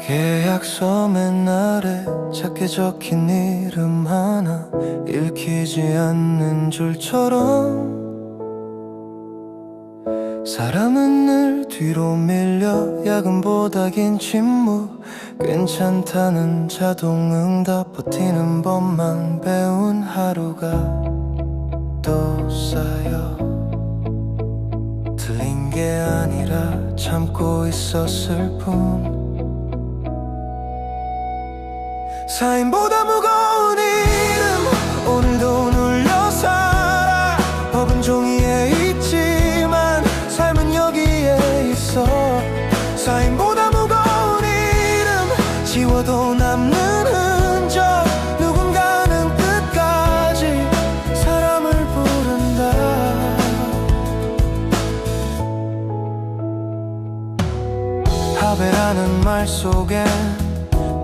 계약서 맨날에 작게 적힌 이름 하나 읽히지 않는 줄처럼 사람은 늘 뒤로 밀려 야근보다 긴 침묵 괜찮다는 자동응답 버티는 법만 배운 하루가 또 쌓여 참고 있었을 뿐. 사인보다 무거운 이름 오늘도 눌려 살아. 법은 종이에 있지만 삶은 여기에 있어. 사인보다 파베라는 말 속엔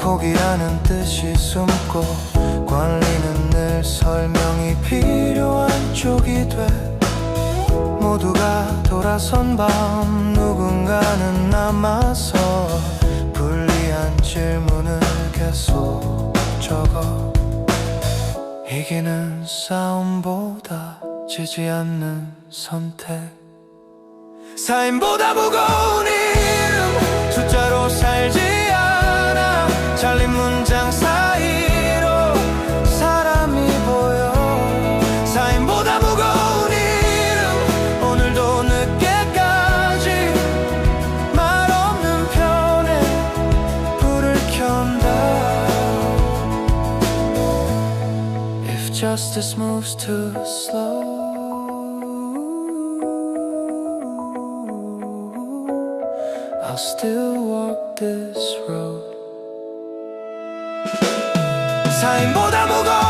포기라는 뜻이 숨고 관리는 늘 설명이 필요한 쪽이 돼. 모두가 돌아선 밤 누군가는 남아서 불리한 질문을 계속 적어. 이기는 싸움보다 지지 않는 선택. 사인보다 무거운 justice moves too slow I'll still walk this road 사인보다 무거운